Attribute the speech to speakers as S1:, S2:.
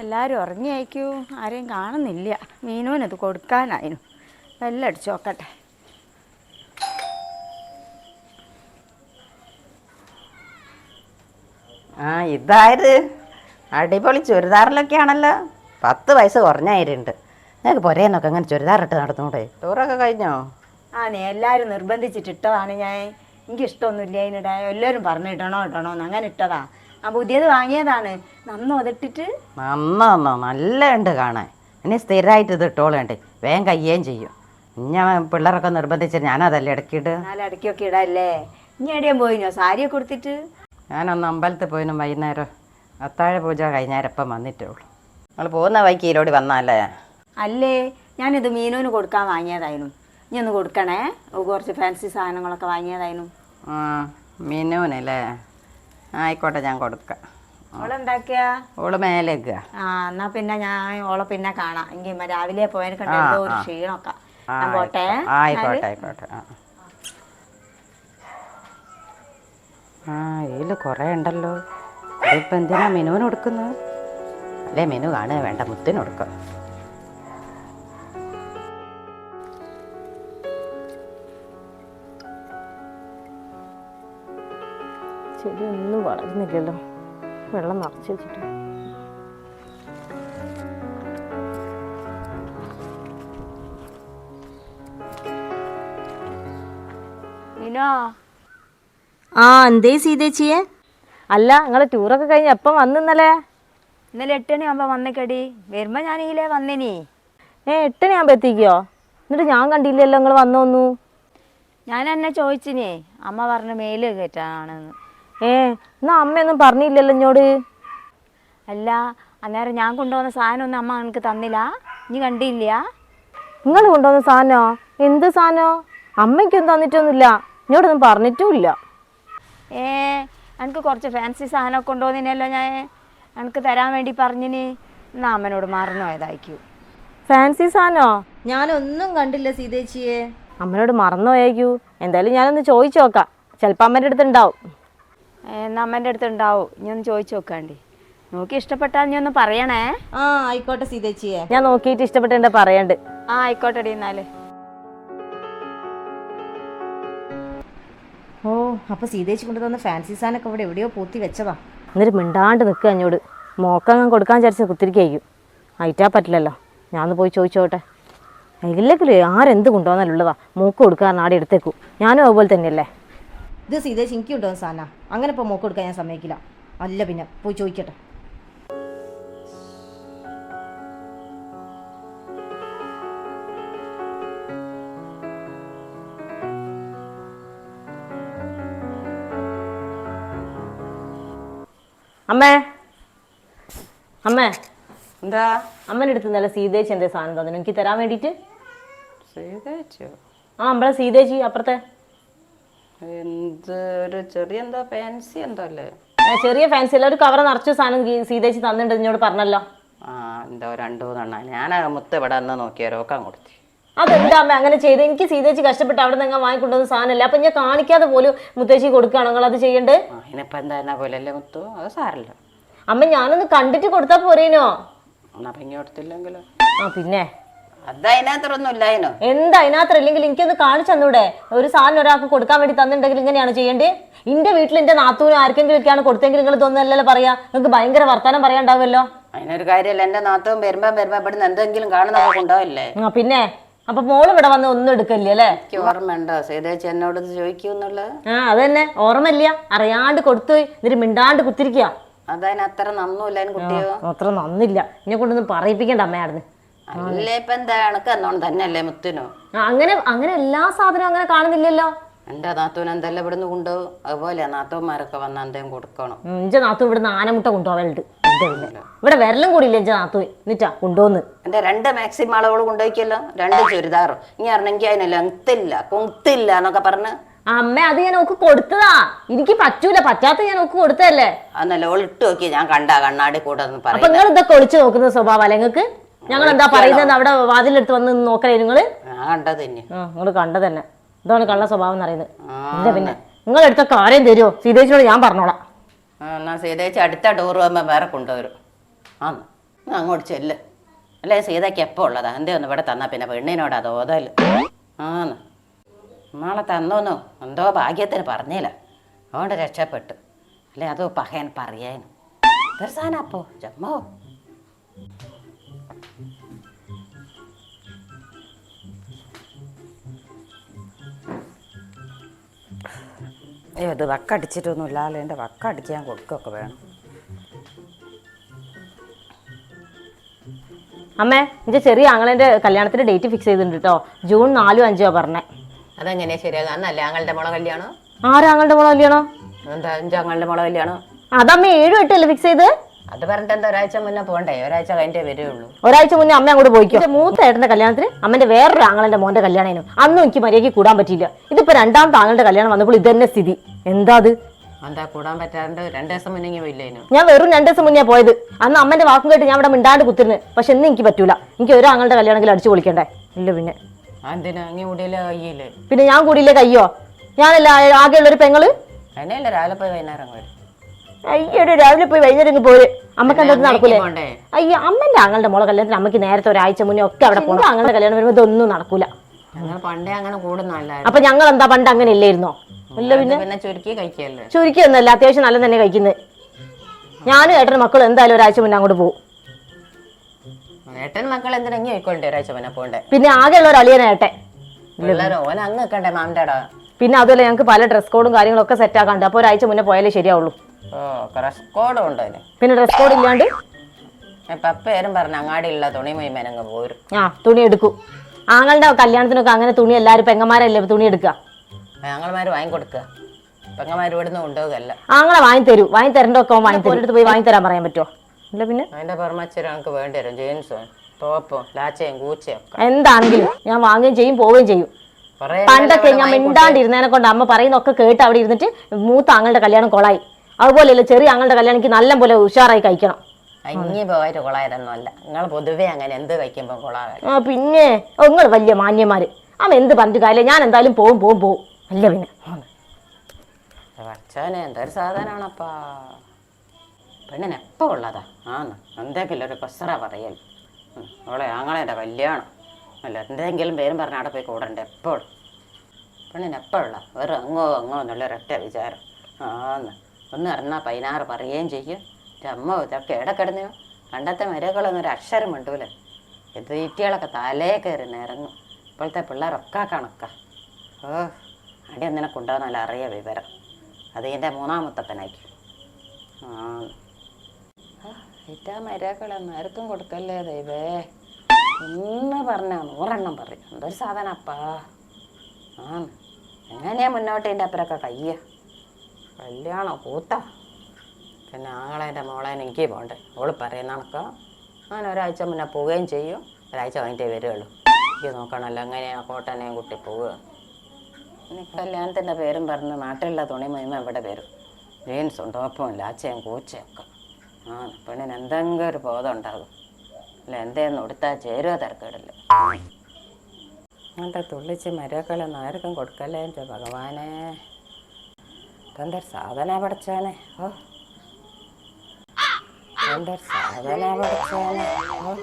S1: എല്ലാവരും ഉറങ്ങി അയക്കൂ ആരെയും കാണുന്നില്ല. മീനുവിനത് കൊടുക്കാനായിരുന്നു എല്ലാം അടിച്ചു നോക്കട്ടെ.
S2: ആ ഇതായത് അടിപൊളി ചുരിദാറിലൊക്കെ ആണല്ലോ പത്ത് വയസ്സ് കുറഞ്ഞായിരുണ്ട് നിങ്ങൾക്ക് പൊരേന്നൊക്കെ അങ്ങനെ ചുരിദാറിട്ട് നടന്നുകൂടെ ടൂറൊക്കെ കഴിഞ്ഞോ?
S1: ആ നീ എല്ലാവരും നിർബന്ധിച്ചിട്ട് ഇട്ടതാണ് ഞാൻ. എനിക്ക് ഇഷ്ടമൊന്നുമില്ല അതിനിടെ എല്ലാവരും പറഞ്ഞിട്ടണോ ഇടണോ എന്ന് അങ്ങനെ ഇട്ടതാ. പുതിയത് വാങ്ങിയതാണ്. നന്ന് ഒതിട്ടിട്ട്
S2: നന്നോ നല്ല ഉണ്ട് കാണാൻ. ഇനി സ്ഥിരമായിട്ട് ഇത് ഇട്ടോളുണ്ട് വേഗം കയ്യേം ചെയ്യും. ഞാൻ പിള്ളേരൊക്കെ നിർബന്ധിച്ചിട്ട് ഞാനതല്ലേ ഇടക്കിട്ട്
S1: ഇടയ്ക്കൊക്കെ ഇടാല്ലേ? ഇനി എവിടെയും പോയിനോ? സാരിയൊക്കെ കൊടുത്തിട്ട്
S2: ഞാനൊന്ന് അമ്പലത്തിൽ പോയിനും വൈകുന്നേരം. അത്താഴ പൂജ കഴിഞ്ഞേരം ഇപ്പം വന്നിട്ടേ ഉള്ളൂ നിങ്ങൾ പോകുന്ന വൈക്ക് ഈരോടി വന്നാലേ?
S1: അല്ലേ? ഞാനിത് മീനുവിന് കൊടുക്കാൻ വാങ്ങിയതായിരുന്നു. ഇനി ഒന്ന് കൊടുക്കണേ. കുറച്ച് ഫാൻസി സാധനങ്ങളൊക്കെ വാങ്ങിയതായിരുന്നു.
S2: ആ മിനുവിനല്ലേ? ആയിക്കോട്ടെ ഞാൻ കൊടുക്കാം.
S1: ഓളുണ്ടാക്കിയ
S2: ഓൾ മേലേക്കുക
S1: ആ എന്നാ പിന്നെ ഞാൻ ഓളെ പിന്നെ കാണാം. എങ്കിൽ രാവിലെ പോയതിനെ എന്തോ ഒരു. ക്ഷീണമൊക്കെ ഞാൻ പോട്ടെ.
S2: ആയിക്കോട്ടെ ആയിക്കോട്ടെ ആ. ആ ഇതിൽ കുറേ ഉണ്ടല്ലോ. ഇതിപ്പോൾ എന്തിനാ മിനുവിന് കൊടുക്കുന്നത്? അല്ലേ മിനു കാണുക വേണ്ട മുത്തിന് കൊടുക്കുക.
S3: ചെടി ഒന്നും വളരുന്നില്ലല്ലോ വെള്ളം നിറച്ച് വെച്ചിട്ട്. ആ എന്തേ സീതേച്ചിയെ? അല്ല നിങ്ങളെ ടൂറൊക്കെ കഴിഞ്ഞ് എപ്പം വന്നല്ലേ
S1: ഇന്നലെ? എട്ട് ആകുമ്പോ വന്നേക്കടി. വരുമ്പോ ഞാൻ ഇതിലേ വന്നിനി.
S3: ഏ എട്ടരയാകുമ്പോൾ എത്തിക്കോ എന്നിട്ട് ഞാൻ കണ്ടില്ലല്ലോ നിങ്ങൾ വന്നോന്നു.
S1: ഞാൻ എന്നെ ചോദിച്ചിനി. അമ്മ പറഞ്ഞ മേൽ കയറ്റാനാണെന്ന്.
S3: ഏ എന്നാ അമ്മയൊന്നും പറഞ്ഞില്ലല്ലോ എന്നോട്
S1: അല്ല അന്നേരം ഞാൻ കൊണ്ടുവന്ന സാധനം ഒന്നും അമ്മ എനിക്ക് തന്നില്ല? നീ കണ്ടില്ല?
S3: നിങ്ങൾ കൊണ്ടുവന്ന സാധനോ? എന്ത് സാധനോ? അമ്മയ്ക്കൊന്നും തന്നിട്ടൊന്നുമില്ല. എന്നോടൊന്നും പറഞ്ഞിട്ടുമില്ല.
S1: ഏ എനിക്ക് കുറച്ച് ഫാൻസി സാധനമൊക്കെ കൊണ്ടുവന്നിനല്ലോ ഞാൻ. എനിക്ക് തരാൻ വേണ്ടി പറഞ്ഞിന്. എന്നാ അമ്മനോട് മറന്നു പോയതായിരിക്കും.
S3: ഫാൻസി സാധനോ? ഞാനൊന്നും കണ്ടില്ല സീതേച്ചിയെ. അമ്മനോട് മറന്നുപോയേക്കൂ എന്തായാലും ഞാനൊന്ന് ചോദിച്ചു നോക്കാം. ചിലപ്പോൾ അമ്മേന്റെ അടുത്ത് ഉണ്ടാവും.
S1: എന്നാ അമ്മേന്റെ അടുത്ത് ഉണ്ടാവും. ഇനി ഒന്ന് ചോദിച്ചു നോക്കാണ്ടി. നോക്കി ഇഷ്ടപ്പെട്ടാ നീ ഒന്ന് പറയണേ.
S3: ആ ആയിക്കോട്ടെ സീതേച്ചിയെ. ഞാൻ നോക്കിയിട്ട് ഇഷ്ടപ്പെട്ടുണ്ട് പറയണ്ട്.
S1: ആ ആയിക്കോട്ടെടി എന്നാൽ.
S3: ഓ അപ്പൊ സീതേച്ചി കൊണ്ടു തന്ന ഫാൻസി സാധനമൊക്കെ ഇവിടെ എവിടെയോ പൂത്തി വെച്ചതാ. എന്നിട്ട് മിണ്ടാണ്ട് നിൽക്കുക അഞ്ഞോട് മോക്കങ്ങ് കൊടുക്കാൻ വിചാരിച്ച കുത്തിരിക്കും അയറ്റാ പറ്റില്ലല്ലോ. ഞാനൊന്ന് പോയി ചോദിച്ചോട്ടെ. ഇല്ലെങ്കിൽ ആരെന്ത് കൊണ്ടുവന്നാലുള്ളതാ. മൂക്ക് കൊടുക്കാൻ ആടെ എടുത്തേക്കൂ. ഞാനും അതുപോലെ തന്നെയല്ലേ? ഇത് സീതേച്ചി എനിക്ക് കൊണ്ടുവന്ന സാധന അങ്ങനെ ഇപ്പോൾ മോക്ക് കൊടുക്കാൻ ഞാൻ സമ്മതിക്കില്ല. അല്ല പിന്നെ പോയി ചോദിക്കട്ടെ. അമ്മേ. അമ്മേ.
S2: എന്താ?
S3: അമ്മേന്റെ അടുത്ത് നല്ല സീതേച്ചി എന്തേ സാധനം തന്നെ? എനിക്ക് തരാൻ വേണ്ടിയിട്ട്? ആ നമ്മളെ സീതേച്ചി അപ്പുറത്തെ.
S2: എന്ത് ഒരു ചെറിയ എന്താ ഫാൻസി എന്തോ അല്ലേ?
S3: ഏ, ചെറിയ ഫാൻസി അല്ല ഒരു കവർ നിറച്ച സാധനം ഗീ- സീതേച്ചി തന്നിട്ടുണ്ട് എന്നോട് പറഞ്ഞല്ലോ.
S2: ആ എന്തോ രണ്ടു മൂന്നെണ്ണ. ഞാൻ മുത്ത് ഇവിടെ അന്ന് നോക്കിയാ രോക്കാൻ കൊടുത്തു.
S3: അതെന്താ അമ്മ അങ്ങനെ ചെയ്ത്? എനിക്ക് സീതേച്ചി കഷ്ടപ്പെട്ട് അവിടെ നിന്ന് വാങ്ങിക്കൊണ്ടുവന്ന സാധനമല്ല. അപ്പൊ ഞാൻ കാണിക്കാതെ പോലും മുത്തേച്ചി കൊടുക്കുകയാണോ? നിങ്ങൾ അത് ചെയ്യണ്ടേ?
S2: ആ ഇനിയിപ്പോൾ എന്താ എന്നാ പോലെ അല്ലേ മുത്തു? അത് സാരല്ല.
S3: അമ്മ ഞാനൊന്ന് കണ്ടിട്ട് കൊടുത്താ പോരേനോ?
S2: എന്നാ പിന്നെ കൊടുത്തില്ലെങ്കിലോ?
S3: ആ പിന്നെ.
S2: അത്
S3: എന്താ അതിനകത്ത് ഇല്ലെങ്കിൽ എനിക്കൊന്ന് കാണിച്ചു തന്നൂടെ. ഒരു സാധനം ഒരാൾക്ക് കൊടുക്കാൻ വേണ്ടി തന്നിട്ടുണ്ടെങ്കിൽ ഇങ്ങനെയാണ് ചെയ്യേണ്ടത്. എന്റെ വീട്ടിൽ എന്റെ നാത്തൂനും ആർക്കെങ്കിലും ഒക്കെയാണ് കൊടുത്തെങ്കിൽ നിങ്ങൾ ഇതൊന്നല്ലല്ലോ പറയാ. നിങ്ങൾക്ക് ഭയങ്കര വർത്താനം പറയാണ്ടാവുമല്ലോ
S2: അതിനൊരു കാര്യമല്ല. എന്റെ നാത്തവും വരുമ്പോ വരുമ്പോ ഇവിടുന്ന് എന്തെങ്കിലും കാണുന്നൊക്കെ
S3: ആ പിന്നെ അപ്പൊ മോൾ ഇവിടെ വന്ന് ഒന്നും എടുക്കല്ലേ അല്ലേ?
S2: എനിക്ക് ഓർമ്മയുണ്ടോ? സീതേച്ചി എന്നോട് ചോദിക്കൂന്നുള്ള
S3: ആ അതന്നെ. ഓർമ്മയില്ല. അറിയാണ്ട് കൊടുത്തു എന്നിട്ട് മിണ്ടാണ്ട് കുത്തിരിക്കുക
S2: അതതിന് അത്ര കുട്ടിയോ?
S3: അത്ര നന്നില്ല. എന്നെ കൊണ്ടൊന്നും പറയിപ്പിക്കണ്ട അമ്മയാടുന്ന്
S2: അല്ലേ? ഇപ്പൊ എന്താ എന്നോണം തന്നെയല്ലേ മുത്തിനോ?
S3: അങ്ങനെ അങ്ങനെ എല്ലാ സാധനവും അങ്ങനെ കാണുന്നില്ലല്ലോ.
S2: എന്റെ നാത്തൂൻ എന്തെല്ലാം ഇവിടുന്ന് കൊണ്ടുപോകും? അതുപോലെ നാത്തൂന്മാരൊക്കെ വന്ന എന്തേലും കൊടുക്കണം.
S3: എന്റെ ഇഞ്ചെ നാത്തു ഇവിടുന്ന് ആനമുട്ട കൊണ്ടുപോവലുണ്ട് ഇവിടെ വിരലും കൂടിയില്ല എന്റെ നാത്തു എന്നിട്ടാ കൊണ്ടുവന്ന്
S2: എന്റെ രണ്ട് മാക്സിമം ആളുകൾ കൊണ്ടുപോയിക്കല്ലോ. രണ്ട് ചുരിദാറും. ഇനി അറിഞ്ഞെങ്കിൽ അതിന് ലെങ്ത്തില്ല കുത്തില്ല എന്നൊക്കെ പറഞ്ഞ്.
S3: അമ്മ അത് ഞാൻ നോക്ക് കൊടുത്തതാ. എനിക്ക് പറ്റൂല. പറ്റാത്ത ഞാൻ നോക്ക് കൊടുത്തതല്ലേ?
S2: അന്നല്ല ഓൾ ഇട്ട് നോക്കി ഞാൻ കണ്ട കണ്ണാടി കൂടെ
S3: അപ്പൊ നിങ്ങൾ ഇതൊക്കെ ഒളിച്ചു നോക്കുന്ന സ്വഭാവം അല്ലെ നിങ്ങൾക്ക്? ഞങ്ങൾ എന്താ പറയുന്നത് അവിടെ വാതിലെടുത്ത് വന്ന് നോക്കലേ
S2: നിങ്ങൾ? കണ്ടത് തന്നെ.
S3: നിങ്ങൾ കണ്ടത് തന്നെ. ഇതാണ് കള്ള സ്വഭാവം എന്ന് പറയുന്നത്. ഇല്ല പിന്നെ. നിങ്ങൾ എടുത്ത കാര്യം തരുമോ സീതേച്ചിനോട് ഞാൻ പറഞ്ഞോളാം.
S2: എന്നാ സീതേച്ചി അടുത്ത ടൂർ പോകുമ്പോൾ വേറെ കൊണ്ടുവരും. ആ അങ്ങോട്ട് ചെല്ല്. അല്ലേ സീതയ്ക്ക് എപ്പോൾ ഉള്ളതാ? എന്തേ ഒന്ന് ഇവിടെ തന്നാ പിന്നെ പെണ്ണിനോടാ തോതൽ ആന്ന് നാളെ തന്നോന്നോ? എന്തോ ഭാഗ്യത്തിന് പറഞ്ഞില്ല. അതുകൊണ്ട് രക്ഷപ്പെട്ടു. അല്ലേ അതോ പഹയൻ പറയാനും അപ്പോ ജമ്മോ. അയ്യോ ഇത് വക്കടിച്ചിട്ടൊന്നും ഇല്ലാതെ എന്റെ വക്കടിക്കാൻ കൊടുക്കൊക്കെ വേണം.
S3: അമ്മേ എന്റെ ചെറിയ ആങ്ങളെന്റെ കല്യാണത്തിന്റെ ഡേറ്റ് ഫിക്സ് ചെയ്തിട്ടുണ്ട് കേട്ടോ ജൂൺ നാലും അഞ്ചോ പറഞ്ഞേ.
S2: അതെങ്ങനെയാ ശരിയാ? അന്നല്ലേ ആങ്ങളുടെ മോളെ കല്യാണം?
S3: ആരാങ്ങളുടെ മോളെ കല്യാണോ?
S2: എന്താ അഞ്ചാങ്ങളുടെ മോളെ കല്യാണം?
S3: അതമ്മ ഏഴും എട്ടല്ലേ ഫിക്സ് ചെയ്ത്?
S2: അത് പറഞ്ഞിട്ട് എന്താ ഒരാഴ്ച മുന്നേ പോകണ്ടേ? ഒരാഴ്ച കഴിഞ്ഞേ വരുള്ളൂ.
S3: ഒരാഴ്ച മുന്നേ അമ്മ അങ്ങോട്ട് പോയിക്കോ. എന്റെ മൂത്ത ഏട്ടന്റെ കല്യാണത്തിന് അമ്മന്റെ വേറൊരു ആങ്ങളെന്റെ മോന്റെ കല്യാണമായിരുന്നു അന്നും എനിക്ക് മര്യാദയ്ക്ക് കൂടാൻ പറ്റിയില്ല. ഇതിപ്പോ രണ്ടാമത്തെ ആങ്ങളുടെ കല്യാണം വന്നപ്പോൾ ഇത് തന്നെ സ്ഥിതി. എന്താ അത്?
S2: എന്താ കൂടാൻ പറ്റാണ്ട് രണ്ട് ദിവസം മുന്നേ ഇങ്ങ് പോയില്ലേനു?
S3: ഞാൻ വെറും രണ്ടു ദിവസം മുന്നേ പോയത്. അന്ന് അമ്മന്റെ വാക്കും കേട്ട് ഞാൻ ഇവിടെ മിണ്ടാണ്ട് കുത്തിരുന്നു. പക്ഷെ ഇന്ന് എനിക്ക് പറ്റൂല. എനിക്ക് ഒരു ആങ്ങളുടെ കല്യാണമെങ്കിൽ അടിച്ചു പൊളിക്കണ്ടേ? ഇല്ല പിന്നെ.
S2: എന്തിനാ? കൂടിയില്ല
S3: പിന്നെ ഞാൻ കൂടിയില്ലേ കയ്യോ? ഞാനല്ല ആകെയുള്ള ഒരു പെങ്ങൾ?
S2: അതിനല്ലേ രാവിലെ പോയി വൈകുന്നേരം വരും?
S3: അയ്യോടെ രാവിലെ പോയി വൈകുന്നേരം പോര്. അമ്മയ്ക്ക് എന്താ നടക്കൂലേ? അയ്യോ അമ്മന്റെ ആങ്ങളുടെ മോളെ കല്യാണത്തിന് അമ്മയ്ക്ക് നേരത്തെ ഒരാഴ്ച മുന്നേ ഒക്കെ അവിടെ പോകണം ആങ്ങളുടെ കല്യാണം വരുമ്പോൾ ഇതൊന്നും നടക്കൂല.
S2: ഞങ്ങൾ പണ്ടേ അങ്ങനെ
S3: അപ്പൊ ഞങ്ങൾ എന്താ പണ്ട് അങ്ങനെ ഇല്ലായിരുന്നോ? ഇല്ല പിന്നെ?
S2: പിന്നെ ചുരുക്കി കഴിക്കല്ലേ
S3: അത്യാവശ്യം നല്ല തന്നെ കഴിക്കുന്നത് ഞാൻ ഏട്ടൻ മക്കളും എന്തായാലും ഒരാഴ്ച മുന്നേ അങ്ങോട്ട് പോകും
S2: ഏട്ടൻ മക്കൾ എന്തിനാ ആയിക്കോണ്ടേ ഒരാഴ്ച മുന്നേ പോണ്ടേ
S3: പിന്നെ ആകെയുള്ള ഒരു അളിയനെ ഏട്ടൻ.
S2: ഓൻ അങ്ങ് മാമിന്റെടാ
S3: പിന്നെ അതുപോലെ ഞങ്ങൾക്ക് പല ഡ്രസ് കോഡും കാര്യങ്ങളൊക്കെ സെറ്റ് ആക്കാണ്ട് അപ്പോൾ ഒരാഴ്ച മുന്നേ പോയാലേ ശരിയാവുള്ളൂ.
S2: ഓ ക്രഷ് കോഡും ഉണ്ട് അതിന്.
S3: പിന്നെ ഡ്രസ് കോഡ് ഇല്ലാണ്ട്?
S2: പപ്പേരും പറഞ്ഞ അങ്ങാടിയുള്ള തുണി പോരും.
S3: ആ തുണി എടുക്കും. ആങ്ങളുടെ കല്യാണത്തിനൊക്കെ അങ്ങനെ തുണി എല്ലാരും പെങ്ങന്മാരല്ലേ തുണി എടുക്കുക.
S2: ഞങ്ങളമാര് വാങ്ങിക്കൊടുക്കുക. പെങ്ങന്മാർ ഇവിടുന്ന് കൊണ്ടുപോകല്ല
S3: ആങ്ങളെ വാങ്ങി തരൂ വാങ്ങി തരണ്ടൊക്കെ വാങ്ങി തരും പോയി വാങ്ങി തരാൻ പറയാൻ പറ്റുമോ ഇല്ല പിന്നെ?
S2: അതിന്റെ പുറമച്ചൊരു ഞങ്ങൾക്ക് വേണ്ടി വരും. ജീൻസും ടോപ്പും ലാച്ചയും കൂച്ചയും ഒക്കെ.
S3: എന്താണെങ്കിലും ഞാൻ വാങ്ങുകയും ചെയ്യും പോവുകയും ചെയ്യും. പണ്ടൊക്കെ ഞാൻ മിണ്ടാണ്ടിരുന്നതിനെ കൊണ്ട് അമ്മ പറയുന്നൊക്കെ കേട്ട് അവിടെ ഇരുന്നിട്ട് മൂത്ത ആങ്ങളുടെ കല്യാണം കൊളായി. അതുപോലെയല്ല ചെറിയ ആങ്ങളുടെ കല്യാണം എനിക്ക് നല്ല പോലെ ഉഷാറായി കഴിക്കണം.
S2: അഞ്ഞി പോയിട്ട് കൊളായതൊന്നുമല്ല. നിങ്ങൾ പൊതുവേ അങ്ങനെ എന്ത് കഴിക്കുമ്പോൾ കൊളാകാൻ?
S3: ആ പിന്നെ നിങ്ങൾ വലിയ മാന്യന്മാര്. അമ്മ എന്ത് പറഞ്ഞിട്ട് കാര്യമില്ല. ഞാൻ എന്തായാലും പോവും പോവും പോവും. അല്ല പിന്നെ.
S2: വച്ചാനെ എന്തൊരു സാധനമാണപ്പാ പെണ്ണിന് എപ്പോൾ ഉള്ളതാ? ആന്ന് എന്തെങ്കിലും ഒരു കൊസറ പറയൽ അവളെ ആങ്ങളേന്റെ കല്യാണം. അല്ല എന്തെങ്കിലും പേരും പറഞ്ഞ അവിടെ പോയി കൂടണ്ടേ എപ്പോഴും പെണ്ണിന് എപ്പോഴുള്ള വെറും അങ്ങോ അങ്ങോ എന്നുള്ള ഒരൊറ്റ വിചാരം. ആന്ന് ഒന്ന് അറിഞ്ഞാൽ പതിനാറ് പറയുകയും ചെയ്യും. അമ്മ ഇതൊക്കെ എവിടെ കിടന്നു പണ്ടത്തെ മരകളൊന്നും ഒരു അക്ഷരം മിണ്ടൂല. ഇത് തീറ്റികളൊക്കെ തലേ കയറി നിറങ്ങും ഇപ്പോഴത്തെ പിള്ളേരൊക്കെ കണക്കാ. ഓ അടി ഒന്നിനെ കൊണ്ടുപോകുന്നല്ല അറിയ വിവരം. അത് എന്റെ മൂന്നാമത്തപ്പനായി. ആ. ഇറ്റാ മരകളൊന്നും ആർക്കും കൊടുക്കല്ലേ ദൈവേ? ഒന്ന് പറഞ്ഞ നൂറെണ്ണം പറയും. എന്തൊരു സാധനപ്പാ. ആ എങ്ങനെയാ മുന്നോട്ട് എന്റെ അപ്പരൊക്കെ കയ്യ? കല്യാണോ കൂത്ത പിന്നെ ആങ്ങളേന്റെ മോളെ എനിക്ക് പോകണ്ടേ ഓൾ പറയുന്ന കണക്കാ. ഞാൻ ഒരാഴ്ച മുന്നേ പോവുകയും ചെയ്യും. ഒരാഴ്ച കഴിഞ്ഞിട്ടേ വരുള്ളൂ. എനിക്ക് നോക്കണമല്ലോ എങ്ങനെയാ കോട്ടനെയും കുട്ടി പോവുക. കല്യാണത്തിന്റെ പേരും പറഞ്ഞ് നാട്ടിലുള്ള തുണി മഹിമ ഇവിടെ വരും ജീൻസും ടോപ്പും ലാച്ചയും കൂച്ചയും ഒക്കെ. ആ പെണ്ണിന് എന്തെങ്കിലും ഒരു ബോധം ഉണ്ടാകും. അല്ല എന്തേന്ന് ഉടുത്താൽ ചേരുവ തിരക്കേടില്ല. അങ്ങനത്തെ തുള്ളിച്ച് മരക്കളെ ആർക്കും കൊടുക്കല്ലേ എന്റെ ഭഗവാനെ. ഇതെന്തൊരു സാധന പഠിച്ചാനെ ഓ. എന്തൊരു സാധന പഠിച്ചാനെ ഓ.